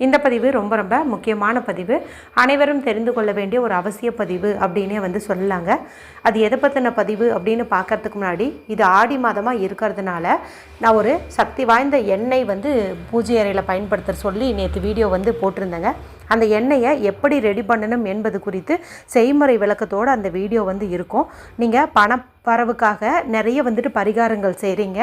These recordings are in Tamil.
இந்த பதிவு ரொம்ப ரொம்ப முக்கியமான பதிவு. அனைவரும் தெரிந்து கொள்ள வேண்டிய ஒரு அவசிய பதிவு அப்படின்னே வந்து சொல்லலாங்க. அது எதை பற்றின பதிவு அப்படின்னு பார்க்கறதுக்கு முன்னாடி இது ஆடி மாதமாக இருக்கிறதுனால நான் ஒரு சக்தி வாய்ந்த எண்ணெய் வந்து பூஜை அறையில் பயன்படுத்த சொல்லி நேற்று வீடியோ வந்து போட்டிருந்தேங்க. அந்த எண்ணெயை எப்படி ரெடி பண்ணணும் என்பது குறித்து செய்முறை விளக்கத்தோடு அந்த வீடியோ வந்து இருக்கும். நீங்கள் பண பணப்பரவுக்காக நிறைய வந்துட்டு பரிகாரங்கள் செய்கிறீங்க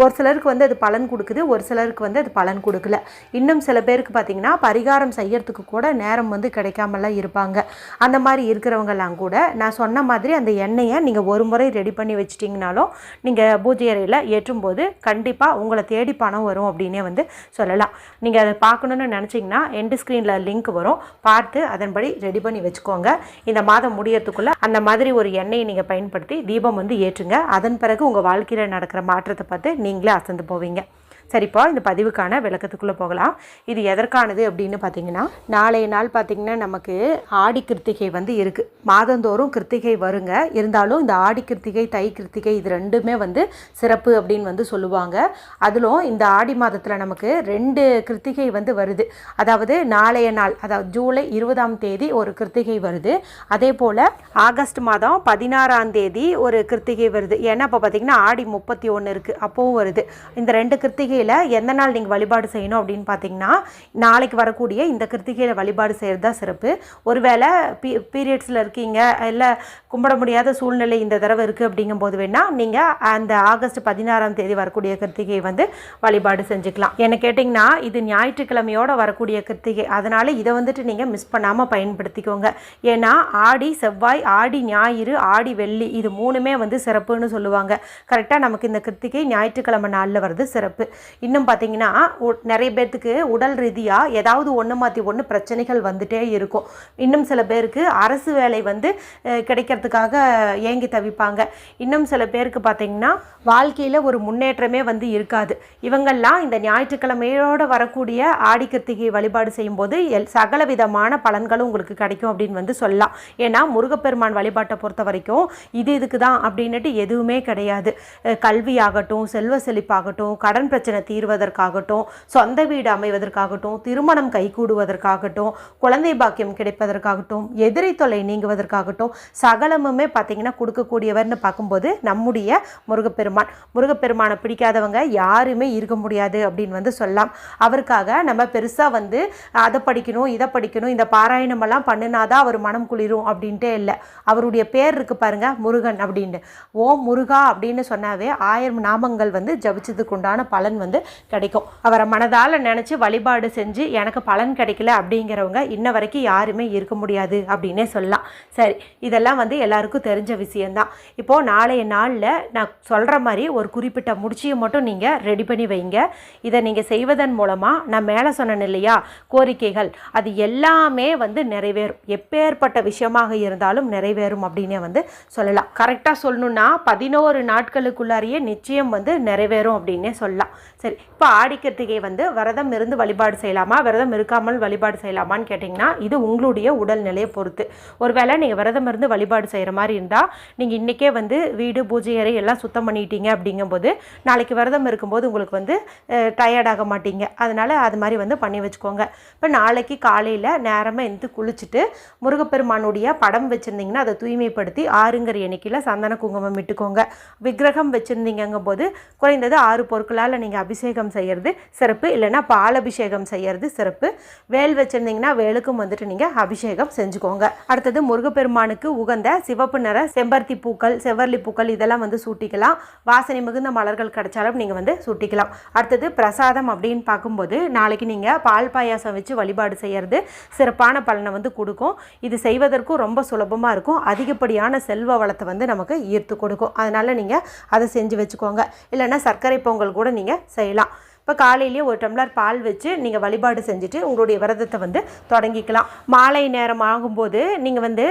ஒரு சிலருக்கு வந்து அது பலன் கொடுக்குது ஒரு சிலருக்கு வந்து அது பலன் கொடுக்கல. இன்னும் சில பேருக்கு பார்த்தீங்கன்னா பரிகாரம் செய்யறதுக்கு கூட நேரம் வந்து கிடைக்காமலாம் இருப்பாங்க. அந்த மாதிரி இருக்கிறவங்கெல்லாம் கூட நான் சொன்ன மாதிரி அந்த எண்ணெயை நீங்கள் ஒரு முறை ரெடி பண்ணி வச்சிட்டிங்கனாலும் நீங்கள் பூஜை அறையில் ஏற்றும்போது கண்டிப்பாக உங்களை தேடி பணம் வரும் அப்படின்னே வந்து சொல்லலாம். நீங்கள் அதை பார்க்கணுன்னு நினச்சிங்கன்னா எண்டு ஸ்க்ரீனில் லிங்க் வரும். பார்த்து அதன்படி ரெடி பண்ணி வச்சுக்கோங்க. இந்த மாதம் முடியறதுக்குள்ளே அந்த மாதிரி ஒரு எண்ணெயை நீங்கள் பயன்படுத்தி தீபம் வந்து ஏற்றுங்க. அதன் பிறகு உங்கள் வாழ்க்கையில் நடக்கிற மாற்றத்தை பார்த்து நீங்களே அசந்து போவீங்க. சரிப்பா இந்த பதிவுக்கான விளக்கத்துக்குள்ளே போகலாம். இது எதற்கானது அப்படின்னு பார்த்தீங்கன்னா நாளைய நாள் பார்த்தீங்கன்னா நமக்கு ஆடி கிருத்திகை வந்து இருக்குது மாதந்தோறும் கிருத்திகை வருங்க. இருந்தாலும் இந்த ஆடி கிருத்திகை தை கிருத்திகை இது ரெண்டுமே வந்து சிறப்பு அப்படின்னு வந்து சொல்லுவாங்க. அதிலும் இந்த ஆடி மாதத்தில் நமக்கு ரெண்டு கிருத்திகை வந்து வருது. அதாவது நாளைய நாள் அதாவது ஜூலை இருபதாம் தேதி ஒரு கிருத்திகை வருது. அதே போல் ஆகஸ்ட் மாதம் பதினாறாம் தேதி ஒரு கிருத்திகை வருது. ஏன்னா அப்போ பார்த்தீங்கன்னா ஆடி முப்பத்தி ஒன்று இருக்குது அப்போவும் வருது. இந்த ரெண்டு கிருத்திகை கிருத்திகையில் எந்த நாள் நீங்கள் வழிபாடு செய்யணும் அப்படின்னு பார்த்தீங்கன்னா நாளைக்கு வரக்கூடிய இந்த கிருத்திகையில் வழிபாடு செய்கிறது தான் சிறப்பு. ஒருவேளை பீ பீரியட்ஸில் இருக்கீங்க இல்லை கும்பிட முடியாத சூழ்நிலை இந்த தடவை இருக்குது அப்படிங்கும்போது வேணால் நீங்கள் அந்த ஆகஸ்ட் பதினாறாம் தேதி வரக்கூடிய கிருத்திகையை வந்து வழிபாடு செஞ்சுக்கலாம். என்ன கேட்டிங்கன்னா இது ஞாயிற்றுக்கிழமையோடு வரக்கூடிய கிருத்திகை. அதனால் இதை வந்துட்டு நீங்கள் மிஸ் பண்ணாமல் பயன்படுத்திக்கோங்க. ஏன்னா ஆடி செவ்வாய் ஆடி ஞாயிறு ஆடி வெள்ளி இது மூணுமே வந்து சிறப்புன்னு சொல்லுவாங்க. கரெக்டாக நமக்கு இந்த கிருத்திகை ஞாயிற்றுக்கிழமை நாளில் வருது சிறப்பு. இன்னும் பார்த்தீங்கன்னா நிறைய பேர்த்துக்கு உடல் ரீதியாக ஏதாவது ஒன்று மாற்றி ஒன்று பிரச்சனைகள் வந்துட்டே இருக்கும். இன்னும் சில பேருக்கு அரசு வேலை வந்து கிடைக்கிறதுக்காக ஏங்கி தவிப்பாங்க. இன்னும் சில பேருக்கு பார்த்தீங்கன்னா வாழ்க்கையில் ஒரு முன்னேற்றமே வந்து இருக்காது. இவங்கள்லாம் இந்த ஞாயிற்றுக்கிழமையோடு வரக்கூடிய ஆடி கிருத்திகை வழிபாடு செய்யும்போது எல் சகல விதமான பலன்களும் உங்களுக்கு கிடைக்கும் அப்படின்னு வந்து சொல்லலாம். ஏன்னா முருகப்பெருமான் வழிபாட்டை பொறுத்த வரைக்கும் இது இதுக்கு தான் அப்படின்னுட்டு எதுவுமே கிடையாது. கல்வியாகட்டும் செல்வ செழிப்பாகட்டும் கடன் பிரச்சனை தீர்வதற்காகட்டும் சொந்த வீடு அமைவதற்காகட்டும் திருமணம் கைகூடுவதற்காகட்டும் குழந்தை பாக்கியம் கிடைப்பதற்காகட்டும் எதிரி தொல்லை நீங்குவதற்காகட்டும் சகலமுமே பார்த்தீங்கன்னா கொடுக்கக்கூடியவர்னு பார்க்கும்போது நம்முடைய முருகப்பெருமான். முருகப்பெருமானை பிடிக்காதவங்க யாருமே இருக்க முடியாது அப்படின்னு வந்து சொல்லலாம். அவருக்காக நம்ம பெருசாக வந்து அதை படிக்கணும் இதை படிக்கணும் இந்த பாராயணமெல்லாம் பண்ணினாதான் அவர் மனம் குளிரும் அப்படின்ட்டே இல்லை. அவருடைய பேர் இருக்கு பாருங்க முருகன் அப்படின்னு. ஓம் முருகா அப்படின்னு சொன்னாவே ஆயிரம் நாமங்கள் வந்து ஜபிச்சதுக்கு உண்டான பலன் வந்து வந்து கிடைக்கும். அவரை மனதால் நினச்சி வழிபாடு செஞ்சு எனக்கு பலன் கிடைக்கல அப்படிங்கிறவங்க இன்ன வரைக்கும் யாருமே இருக்க முடியாது அப்படின்னே சொல்லலாம். சரி இதெல்லாம் வந்து எல்லாருக்கும் தெரிஞ்ச விஷயந்தான் இப்போது நாளைய நாளில் நான் சொல்கிற மாதிரி ஒரு குறிப்பிட்ட முடிச்சியை மட்டும் நீங்கள் ரெடி பண்ணி வைங்க. இதை நீங்கள் செய்வதன் மூலமாக நான் மேலே சொன்னேன் இல்லையா கோரிக்கைகள் அது எல்லாமே வந்து நிறைவேறும். எப்பேற்பட்ட விஷயமாக இருந்தாலும் நிறைவேறும் அப்படின்னே வந்து சொல்லலாம். கரெக்டாக சொல்லணுன்னா பதினோரு நாட்களுக்குள்ளாரியே நிச்சயம் வந்து நிறைவேறும் அப்படின்னே சொல்லலாம். சரி இப்போ ஆடி வந்து விரதம் இருந்து வழிபாடு செய்யலாமா? விரதம் இருக்காமல் வழிபாடு செய்யலாமான்னு கேட்டிங்கன்னா இது உங்களுடைய உடல்நிலையை பொறுத்து. ஒருவேளை நீங்கள் விரதம் இருந்து வழிபாடு செய்கிற மாதிரி இருந்தால் நீங்கள் இன்றைக்கே வந்து வீடு பூஜை அறை எல்லாம் சுத்தம் பண்ணிட்டீங்க அப்படிங்கும்போது நாளைக்கு விரதம் இருக்கும்போது உங்களுக்கு வந்து டயர்ட் ஆக மாட்டீங்க. அதனால் அது மாதிரி வந்து பண்ணி வச்சுக்கோங்க. இப்போ நாளைக்கு காலையில் நேரமாக எந்து குளிச்சுட்டு முருகப்பெருமானுடைய படம் வச்சுருந்தீங்கன்னா அதை தூய்மைப்படுத்தி ஆறுங்கிற எண்ணிக்கையில் சந்தன குங்குமம் விட்டுக்கோங்க விக்கிரகம் வச்சுருந்தீங்கங்கும் போது குறைந்தது ஆறு பொருட்களால் நீங்கள் அபிஷேகம் செய்கிறது சிறப்பு. இல்லைன்னா பால் அபிஷேகம் செய்கிறது சிறப்பு. வேல் வச்சுருந்தீங்கன்னா வேலுக்கும் வந்துட்டு நீங்கள் அபிஷேகம் செஞ்சுக்கோங்க. அடுத்தது முருகப்பெருமானுக்கு உகந்த சிவப்பு நிற செம்பருத்தி பூக்கள் செவ்வரளி பூக்கள் இதெல்லாம் வந்து சூட்டிக்கலாம். வாசனை மிகுந்த மலர்கள் கிடைச்சாலும் நீங்கள் வந்து சூட்டிக்கலாம். அடுத்தது பிரசாதம் அப்படின்னு பார்க்கும்போது நாளைக்கு நீங்கள் பால் பாயாசம் வச்சு வழிபாடு செய்கிறது சிறப்பான பலனை வந்து கொடுக்கும். இது செய்வதற்கும் ரொம்ப சுலபமாக இருக்கும். அதிகப்படியான செல்வ வளத்தை வந்து நமக்கு ஈர்த்து கொடுக்கும். அதனால் நீங்கள் அதை செஞ்சு வச்சுக்கோங்க. இல்லைன்னா சர்க்கரை பொங்கல் கூட நீங்கள் செய்யலாம் இப்போ காலையிலேயே ஒரு டம்ளர் பால் வச்சு நீங்கள் வழிபாடு செஞ்சுட்டு உங்களுடைய விரதத்தை வந்து தொடங்கிக்கலாம். மாலை நேரம் ஆகும்போது நீங்கள் வந்து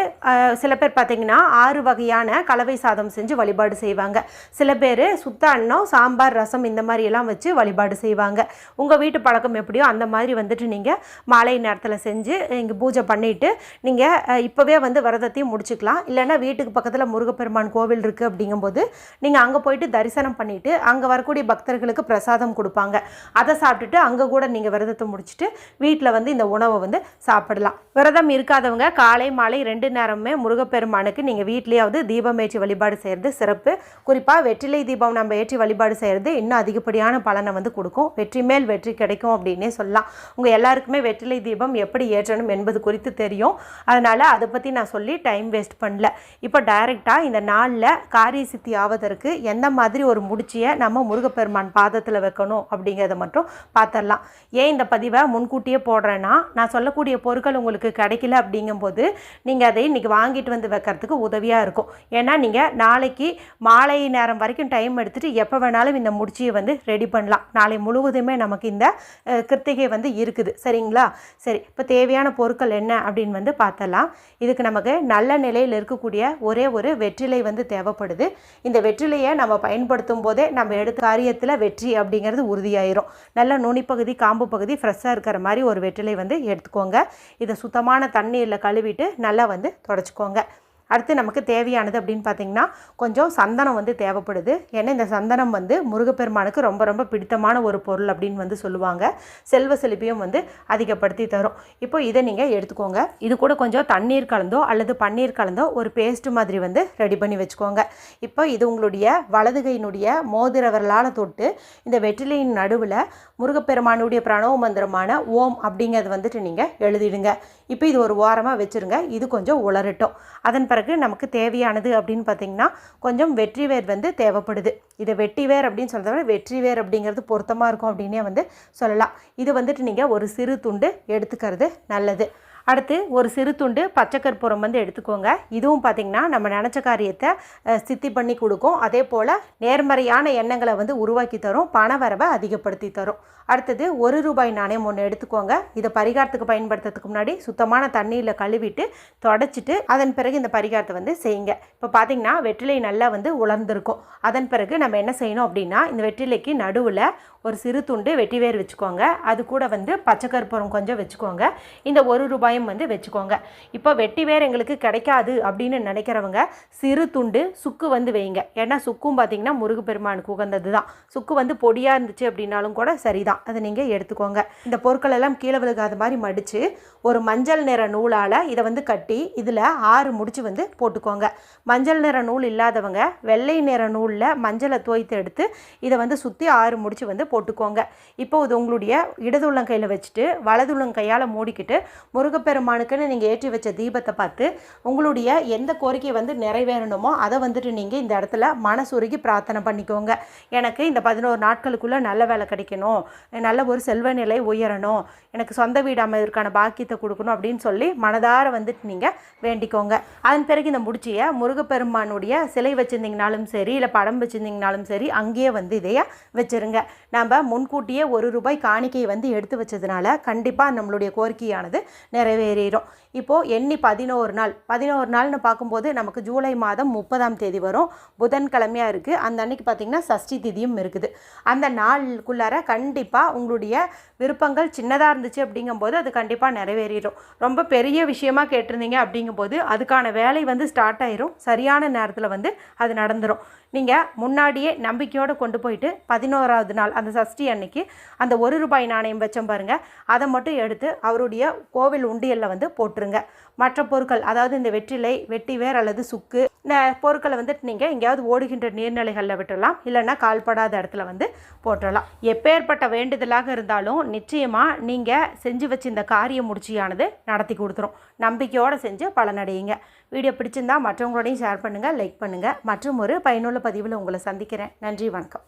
சில பேர் பார்த்தீங்கன்னா ஆறு வகையான கலவை சாதம் செஞ்சு வழிபாடு செய்வாங்க. சில பேர் சுத்த அன்னம் சாம்பார் ரசம் இந்த மாதிரி எல்லாம் வச்சு வழிபாடு செய்வாங்க. உங்கள் வீட்டு பழக்கம் எப்படியோ அந்த மாதிரி வந்துட்டு நீங்கள் மாலை நேரத்தில் செஞ்சு இங்கே பூஜை பண்ணிவிட்டு நீங்கள் இப்போவே வந்து விரதத்தையும் முடிச்சுக்கலாம். இல்லைன்னா வீட்டுக்கு பக்கத்தில் முருகப்பெருமான் கோவில் இருக்குது அப்படிங்கும்போது நீங்கள் அங்கே போயிட்டு தரிசனம் பண்ணிவிட்டு அங்கே வரக்கூடிய பக்தர்களுக்கு பிரசாதம் கொடுப்பாங்க. அதை சாப்பிட்டுட்டு அங்கே கூட நீங்கள் விரதத்தை முடிச்சுட்டு வீட்டில் வந்து இந்த உணவை வந்து சாப்பிடலாம். விரதம் இருக்காதவங்க காலை மாலை ரெண்டு நேரமுமே முருகப்பெருமானுக்கு நீங்கள் வீட்லேயாவது தீபம் ஏற்றி வழிபாடு செய்கிறது சிறப்பு. குறிப்பாக வெற்றிலை தீபம் நம்ம ஏற்றி வழிபாடு செய்கிறது இன்னும் அதிகப்படியான பலனை வந்து கொடுக்கும். வெற்றி மேல் வெற்றி கிடைக்கும் அப்படின்னே சொல்லலாம். உங்கள் எல்லாருக்குமே வெற்றிலை தீபம் எப்படி ஏற்றணும் என்பது குறித்து தெரியும். அதனால் அதை பற்றி நான் சொல்லி டைம் வேஸ்ட் பண்ணல. இப்போ டைரெக்டாக இந்த நாளில் காரிய சித்தி ஆவதற்கு எந்த மாதிரி ஒரு முடிச்சியை நம்ம முருகப்பெருமான் பாதத்தில் வைக்கணும் அப்படிங்கிறத மட்டும் பார்த்துடலாம். ஏன் இந்த பதிவை முன்கூட்டியே போடுறேன்னா நான் சொல்லக்கூடிய பொருட்கள் உங்களுக்கு கிடைக்கல அப்படிங்கும்போது நீங்கள் அதை இன்றைக்கி வாங்கிட்டு வந்து வைக்கிறதுக்கு உதவியாக இருக்கும். ஏன்னா நீங்கள் நாளைக்கு மாலை நேரம் வரைக்கும் டைம் எடுத்துகிட்டு எப்போ வேணாலும் இந்த முடிச்சியை வந்து ரெடி பண்ணலாம். நாளை முழுவதுமே நமக்கு இந்த கிருத்திகை வந்து இருக்குது. சரிங்களா? சரி இப்போ தேவையான பொருட்கள் என்ன அப்படின்னு வந்து பார்த்தலாம் இதுக்கு நமக்கு நல்ல நிலையில் இருக்கக்கூடிய ஒரே ஒரு வெற்றிலை வந்து தேவைப்படுது. இந்த வெற்றிலையை நம்ம பயன்படுத்தும் போதே நம்ம எடுத்த காரியத்தில் வெற்றி அப்படிங்கிறது உறுதியாக ஆயிரும். நல்ல நுனிப்பகுதி காம்பு பகுதி ஃப்ரெஷ்ஷாக இருக்கிற மாதிரி ஒரு வெற்றிலை வந்து எடுத்துக்கோங்க. இதை சுத்தமான தண்ணீரில் கழுவிட்டு நல்லா வந்து தொடச்சிக்கோங்க. அடுத்து நமக்கு தேவையானது அப்படின்னு பார்த்தீங்கன்னா கொஞ்சம் சந்தனம் வந்து தேவைப்படுது. ஏன்னா இந்த சந்தனம் வந்து முருகப்பெருமானுக்கு ரொம்ப ரொம்ப பிடித்தமான ஒரு பொருள் அப்படின்னு வந்து சொல்லுவாங்க. செல்வ செழிப்பையும் வந்து அதிகப்படுத்தி தரும். இப்போ இதை நீங்கள் எடுத்துக்கோங்க. இது கூட கொஞ்சம் தண்ணீர் கலந்தோ அல்லது பன்னீர் கலந்தோ ஒரு பேஸ்ட் மாதிரி வந்து ரெடி பண்ணி வச்சுக்கோங்க. இப்போ இது உங்களுடைய வலதுகையினுடைய மோதிர விரலால் தொட்டு இந்த வெற்றிலையின் நடுவில் முருகப்பெருமானுடைய பிரணவ மந்திரமான ஓம் அப்படிங்கிறது வந்துட்டு நீங்கள் எழுதிடுங்க. இப்போ இது ஒரு ஓரமாக வச்சுருங்க. இது கொஞ்சம் உலரட்டும். அதன் பிறகு நமக்கு தேவையானது அப்படின்னு பார்த்தீங்கன்னா கொஞ்சம் வெற்றி வேர் வந்து தேவைப்படுது. இதை வெற்றிவேர் அப்படின்னு சொல்கிறத விட வெற்றி வேர் அப்படிங்கிறது பொருத்தமாக இருக்கும் அப்படின்னே வந்து சொல்லலாம். இது வந்துட்டு நீங்கள் ஒரு சிறு துண்டு எடுத்துக்கிறது நல்லது. அடுத்து ஒரு சிறு துண்டு பச்சை கற்பூரம் வந்து எடுத்துக்கோங்க. இதுவும் பார்த்திங்கன்னா நம்ம நினச்ச காரியத்தை சித்தி பண்ணி கொடுக்கும். அதே போல் நேர்மறையான எண்ணங்களை வந்து உருவாக்கி தரும். பண வரவை அதிகப்படுத்தி தரும். அடுத்தது ஒரு ரூபாய் நாணயம் ஒன்று எடுத்துக்கோங்க. இதை பரிகாரத்துக்கு பயன்படுத்துறதுக்கு முன்னாடி சுத்தமான தண்ணியில் கழுவிட்டு தொடச்சிட்டு அதன் பிறகு இந்த பரிகாரத்தை வந்து செய்யுங்க. இப்போ பார்த்தீங்கன்னா வெற்றிலை நல்லா வந்து உலர்ந்திருக்கும். அதன் பிறகு நம்ம என்ன செய்யணும் அப்படின்னா இந்த வெற்றிலைக்கு நடுவில் ஒரு சிறு துண்டு வெட்டிவேர் வச்சுக்கோங்க. அது கூட வந்து பச்சை கற்பூரம் கொஞ்சம் வச்சுக்கோங்க. இந்த ஒரு ரூபாயும் வந்து வச்சுக்கோங்க. இப்போ வெட்டிவேர் எங்களுக்கு கிடைக்காது அப்படின்னு நினைக்கிறவங்க சிறு துண்டு சுக்கு வந்து வைங்க. ஏன்னா சுக்கும் பார்த்தீங்கன்னா முருகப்பெருமானுக்கு உகந்தது தான் சுக்கு வந்து பொடியாக இருந்துச்சு அப்படின்னாலும் கூட சரிதான். அதை நீங்கள் எடுத்துக்கோங்க. இந்த பொருட்கள் எல்லாம் கீழே விழுகாத மாதிரி மடித்து ஒரு மஞ்சள் நிற நூலால் இதை வந்து கட்டி இதில் ஆறு முடிச்சு வந்து போட்டுக்கோங்க. மஞ்சள் நிற நூல் இல்லாதவங்க வெள்ளை நிற நூலில் மஞ்சளை தோய்த்து எடுத்து இதை வந்து சுற்றி ஆறு முடிச்சு வந்து போட்டுக்கோங்க. இப்போ இது உங்களுடைய இடதுள்ளங்கையில் வச்சுட்டு வலதுள்ளங்கையால் மூடிக்கிட்டு முருகப்பெருமானுக்குன்னு நீங்கள் ஏற்றி வச்ச தீபத்தை பார்த்து உங்களுடைய எந்த கோரிக்கை வந்து நிறைவேறணுமோ அதை வந்துட்டு நீங்கள் இந்த இடத்துல மனசுருகி பிரார்த்தனை பண்ணிக்கோங்க. எனக்கு இந்த பதினோரு நாட்களுக்குள்ளே நல்ல வேலை கிடைக்கணும். நல்ல ஒரு செல்வ நிலை உயரணும். எனக்கு சொந்த வீடு அமைவதற்கான பாக்கியத்தை கொடுக்கணும் அப்படின்னு சொல்லி மனதார வந்துட்டு நீங்கள் வேண்டிக்கோங்க. அதன் பிறகு இந்த முடிச்சியை முருகப்பெருமானுடைய சிலை வச்சுருந்தீங்கனாலும் சரி இல்லை படம் வச்சுருந்தீங்கனாலும் சரி அங்கேயே வந்து இதையே வச்சுருங்க. நம்ம முன்கூட்டியே ஒரு ரூபாய் காணிக்கையை வந்து எடுத்து வச்சதுனால கண்டிப்பாக நம்மளுடைய கோரிக்கையானது நிறைவேறிடும் இப்போது எண்ணி பதினோரு நாள். பதினோரு நாள்னு பார்க்கும்போது நமக்கு ஜூலை மாதம் முப்பதாம் தேதி வரும். புதன்கிழமையாக இருக்குது அந்த அன்னைக்கு பார்த்திங்கன்னா சஷ்டி திதியும் இருக்குது. அந்த நாளுக்குள்ளார கண்டிப்பாக உங்களுடைய விருப்பங்கள் சின்னதாக இருந்துச்சு அப்படிங்கும்போது அது கண்டிப்பாக நிறைவேறிடும். ரொம்ப பெரிய விஷயமா கேட்டிருந்தீங்க அப்படிங்கும்போது அதுக்கான வேலை வந்து ஸ்டார்ட் ஆயிரும். சரியான நேரத்தில் வந்து அது நடந்துடும் நீங்கள் முன்னாடியே நம்பிக்கையோடு கொண்டு போயிட்டு பதினோராவது நாள் அந்த சஷ்டி அன்னைக்கு அந்த ஒரு ரூபாய் நாணயம் வச்சோம் பாருங்கள் அதை மட்டும் எடுத்து அவருடைய கோவில் உண்டியலில் வந்து கொடுத்துருங்க மற்ற பொருட்கள் அதாவது இந்த வெற்றிலை வெட்டிவேர் அல்லது சுக்கு பொருட்களை வந்துட்டு நீங்கள் எங்கேயாவது ஓடுகின்ற நீர்நிலைகளில் விட்டுடலாம் இல்லைன்னா கால்படாத இடத்துல வந்து போட்டுடலாம் எப்பேற்பட்ட வேண்டுதலாக இருந்தாலும் நிச்சயமாக நீங்கள் செஞ்சு வச்சு இந்த காரிய முடிச்சியானது நடத்தி கொடுத்துரும். நம்பிக்கையோடு செஞ்சு பலனடையுங்க. வீடியோ பிடிச்சிருந்தா மற்றவங்களோடையும் ஷேர் பண்ணுங்கள் லைக் பண்ணுங்கள் மற்றும் ஒரு பயனுள்ள பதிவில் உங்களை சந்திக்கிறேன். நன்றி வணக்கம்.